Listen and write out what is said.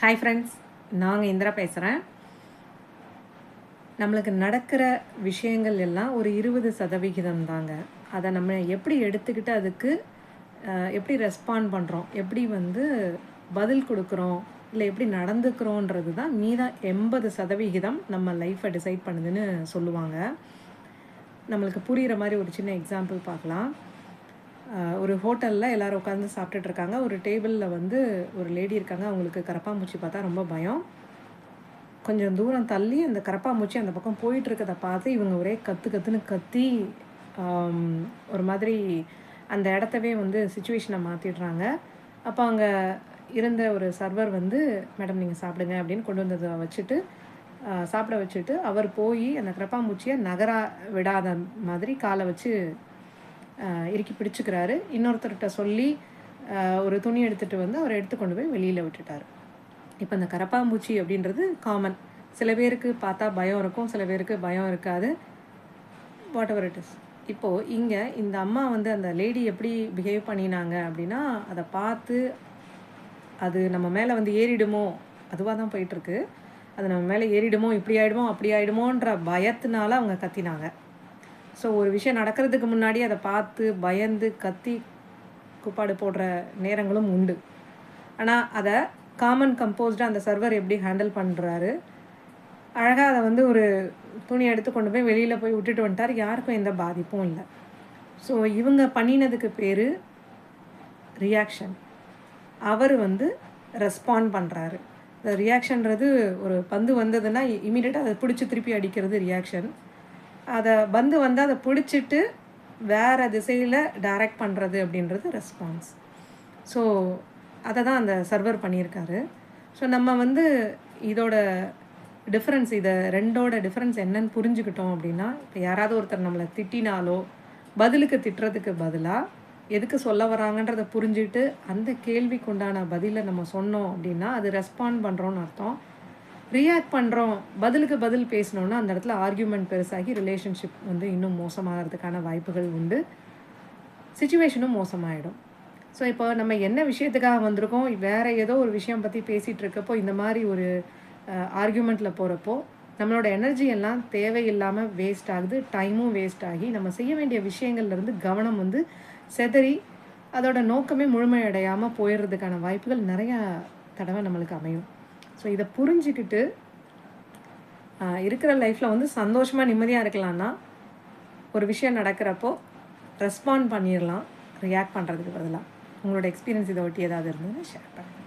Hi friends நாங்கள் இந்திரா பேசுகிறேன் நம்மளுக்கு நடக்கிற விஷயங்கள் எல்லாம் ஒரு இருபது சதவிகிதம் தாங்க. அதை நம்ம எப்படி எடுத்துக்கிட்டு அதுக்கு எப்படி ரெஸ்பாண்ட் பண்ணுறோம் எப்படி வந்து பதில் கொடுக்குறோம்? இல்லை எப்படி நடந்துக்கிறோன்றது தான் மீதம் எண்பது சதவிகிதம் நம்ம லைஃப்பை டிசைட் பண்ணுதுன்னு சொல்லுவாங்க. நம்மளுக்கு புரிகிற மாதிரி ஒரு சின்ன எக்ஸாம்பிள் பார்க்கலாம். ஒரு ஹோட்டலில் எல்லோரும் உட்காந்து சாப்பிட்டுட்டு இருக்காங்க. ஒரு டேபிளில் வந்து ஒரு லேடி இருக்காங்க. அவங்களுக்கு கரப்பாம்பூச்சி பார்த்தா ரொம்ப பயம். கொஞ்சம் தூரம் தள்ளி அந்த கரப்பாம்பூச்சி அந்த பக்கம் போயிட்டு பார்த்து இவங்க ஒரே கத்து கத்துன்னு கத்தி ஒரு மாதிரி அந்த இடத்தவே வந்து சுச்சுவேஷனை மாற்றிடுறாங்க அப்போ அங்கே இருந்த ஒரு சர்வர் வந்து மேடம் நீங்கள் சாப்பிடுங்க அப்படின்னு கொண்டு வந்ததை வச்சுட்டு சாப்பிட வச்சுட்டு அவர் போய் அந்த கரப்பாம்பூச்சியை நகரா விடாத மாதிரி காலை வச்சு இறுக்கி பிடிச்சிக்கிறாரு. இன்னொருத்தர்கிட்ட சொல்லி ஒரு துணி எடுத்துகிட்டு வந்து அவர் எடுத்து கொண்டு போய் வெளியில் விட்டுட்டார். இப்போ இந்த கரப்பாம்பூச்சி அப்படின்றது காமன் சில பேருக்கு பார்த்தா பயம் இருக்கும் சில பேருக்கு பயம் இருக்காது. வாட் எவர் இட் இஸ் இப்போது இங்கே இந்த அம்மா வந்து அந்த லேடி எப்படி பிஹேவ் பண்ணினாங்க அப்படின்னா அதை பார்த்து அது நம்ம மேலே வந்து ஏறிடுமோ? அதுவாக தான் போயிட்டுருக்கு அது நம்ம மேலே ஏறிடுமோ? இப்படி ஆகிடுமோ அப்படி ஆகிடுமோன்ற பயத்தினால அவங்க கத்தினாங்க. ஸோ ஒரு விஷயம் நடக்கிறதுக்கு முன்னாடி அதை பார்த்து பயந்து கத்தி குப்பாடு போடுற நேரங்களும் உண்டு. ஆனால் அதை காமன் கம்போஸ்டாக அந்த சர்வர் எப்படி ஹேண்டில் பண்ணுறாரு அழகாக அதை வந்து ஒரு துணி எடுத்து கொண்டு போய் வெளியில் போய் விட்டுட்டு வந்துட்டார். யாருக்கும் எந்த பாதிப்பும் இல்லை. ஸோ இவங்க பண்ணினதுக்கு பேர் ரியாக்ஷன் அவர் வந்து ரெஸ்பாண்ட் பண்ணுறாரு இந்த ரியாக்ஷன்றது ஒரு பந்து வந்ததுன்னா இமீடியட்டாக அதை பிடிச்சி திருப்பி அடிக்கிறது ரியாக்ஷன் அதை பந்து வந்து அதை பிடிச்சிட்டு வேறு திசையில் டைரக்ட் பண்ணுறது அப்படின்றது ரெஸ்பான்ஸ் ஸோ அதை தான் அந்த சர்வர் பண்ணியிருக்காரு. ஸோ நம்ம வந்து இதோட டிஃப்ரென்ஸ் இதை ரெண்டோட டிஃப்ரென்ஸ் என்னன்னு புரிஞ்சுக்கிட்டோம் அப்படின்னா இப்போ யாராவது ஒருத்தர் நம்மளை திட்டினாலோ பதிலுக்கு திட்டுறதுக்கு பதிலாக எதுக்கு சொல்ல வராங்கன்றதை புரிஞ்சுட்டு அந்த கேள்விக்குண்டான பதிலை நம்ம சொன்னோம் அப்படின்னா அது ரெஸ்பாண்ட் பண்ணுறோன்னு அர்த்தம். ரியாக்ட் பண்ணுறோம் பதிலுக்கு பதில் பேசினோன்னா அந்த இடத்துல ஆர்கியூமெண்ட் பெருசாகி ரிலேஷன்ஷிப் வந்து இன்னும் மோசமாகிறதுக்கான வாய்ப்புகள் உண்டு. சுச்சுவேஷனும் மோசமாயிடும். ஸோ இப்போ நம்ம என்ன விஷயத்துக்காக வந்திருக்கோம் வேறு ஏதோ ஒரு விஷயம் பற்றி பேசிகிட்டு இருக்கப்போ இந்த மாதிரி ஒரு ஆர்கியூமெண்ட்டில் போகிறப்போ நம்மளோட எனர்ஜி எல்லாம் தேவையில்லாமல் வேஸ்ட் ஆகுது டைமும் வேஸ்ட் ஆகி நம்ம செய்ய வேண்டிய விஷயங்கள்லேருந்து கவனம் வந்து செதறி அதோட நோக்கமே முழுமையடையாமல் போயிடுறதுக்கான வாய்ப்புகள் நிறையா தடவை நம்மளுக்கு அமையும். ஸோ இதை புரிஞ்சுக்கிட்டு இருக்கிற லைஃப்பில் வந்து சந்தோஷமாக நிம்மதியாக இருக்கலாம்னா ஒரு விஷயம் நடக்கிறப்போ ரெஸ்பாண்ட் பண்ணிடலாம் ரியாக்ட் பண்ணுறதுக்கு பதிலாக உங்களோட எக்ஸ்பீரியன்ஸ் இதை ஒட்டி ஏதாவது இருந்ததுன்னு ஷேர் பண்ணுங்கள்